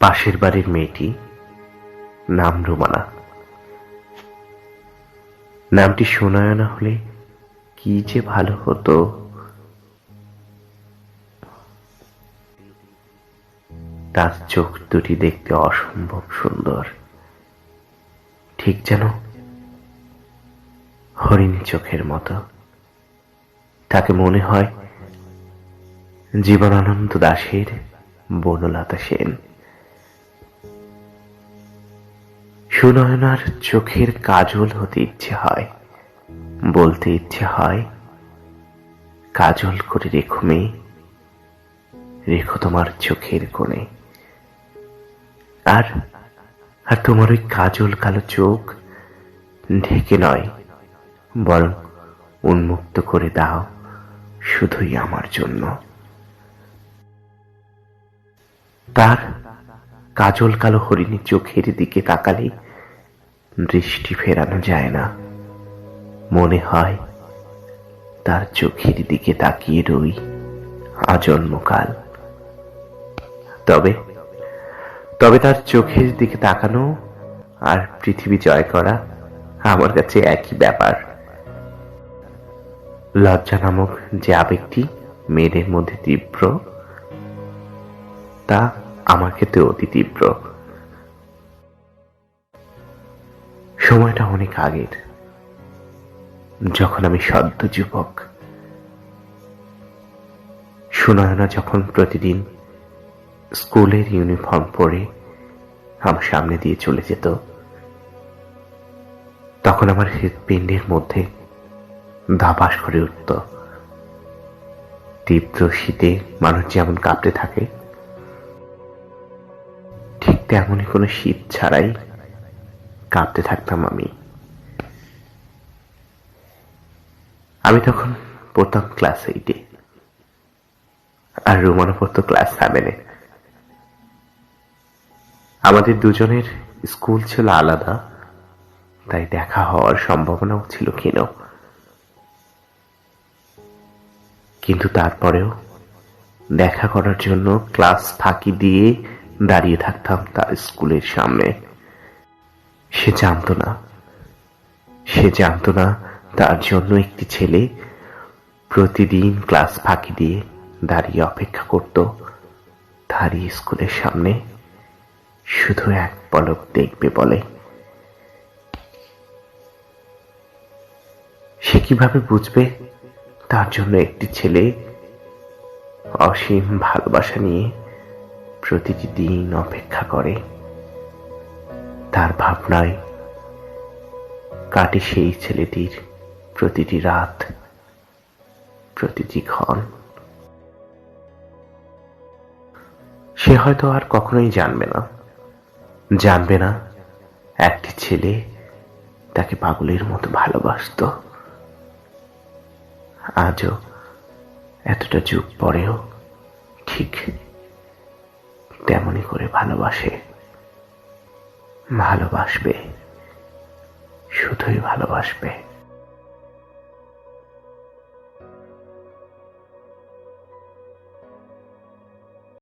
পাশের বাড়ির মেয়েটি নাম রুমানা নামটি শোনায় না হলে কি যে ভালো হতো। তার চোখ দুটি দেখতে অসম্ভব সুন্দর। ঠিক যেন হরিণ চোখের মতো। তাকে মনে হয় জীবনানন্দ দাসের বনলতা সেন। সুনয়নার চোখের কাজল হতে ইচ্ছে হয়। বলতে ইচ্ছে হয়, কাজল করে রেখো মেয়ে, রেখো তোমার চোখের কোণে। আর আর তোমার ওই কাজল কালো চোখ ঢেকে নয়, বরং উন্মুক্ত করে দাও শুধুই আমার জন্য। তার কাজল কালো হরিণী চোখের দিকে তাকালে দৃষ্টি ফেরানো যায় না। মনে হয় তার চোখের দিকে তাকিয়ে রই আজন্মকাল। তবে তবে তার চোখের দিকে তাকানো আর পৃথিবী জয় করা আমার কাছে একই ব্যাপার। লজ্জা নামক যে আবেগটি মেয়েদের মধ্যে তীব্র, তা আমার ক্ষেত্রে অতি তীব্র। সময়টা অনেক আগের। যখন আমি সদ্য যুবক, সুনয়না যখন প্রতিদিন স্কুলের ইউনিফর্ম পরে আমার সামনে দিয়ে চলে যেত, তখন আমার হৃৎপিণ্ডের মধ্যে দাবাস করে উঠত। তীব্র শীতে মানুষ যেমন কাঁপতে থাকে, ঠিক তেমনই কোনো শীত ছাড়াই কাঁপতে থাকতাম আমি। আমি তখন পড়তাম ক্লাস এইটে আর রুমানা পড়তো ক্লাস সেভেনে আমাদের দুজনের স্কুল ছিল আলাদা, তাই দেখা হওয়ার সম্ভাবনাও ছিল ক্ষীণ। কিন্তু তারপরেও দেখা করার জন্য ক্লাস ফাঁকি দিয়ে দাঁড়িয়ে থাকতাম তার স্কুলের সামনে। সে জানতো না। সে জানতো না তার জন্য একটি ছেলে প্রতিদিন ক্লাস ফাঁকি দিয়ে দাঁড়িয়ে অপেক্ষা করত তারই স্কুলের সামনে। শুধু এক পলক দেখবে বলে। সে কীভাবে বুঝবে তার জন্য একটি ছেলে অসীম ভালোবাসা নিয়ে প্রতিটি দিন অপেক্ষা করে? তার ভাবনায় কাটে সেই ছেলেটির প্রতিটি রাত, প্রতিটি ক্ষণ। সে হয়তো আর কখনোই জানবে না জানবে না একটি ছেলে তাকে পাগলের মতো ভালোবাসত। আজও এতটা যুগ পরেও ঠিক তেমনই করে ভালোবাসে। ভালোবাসবে শুধুই ভালোবাসবে।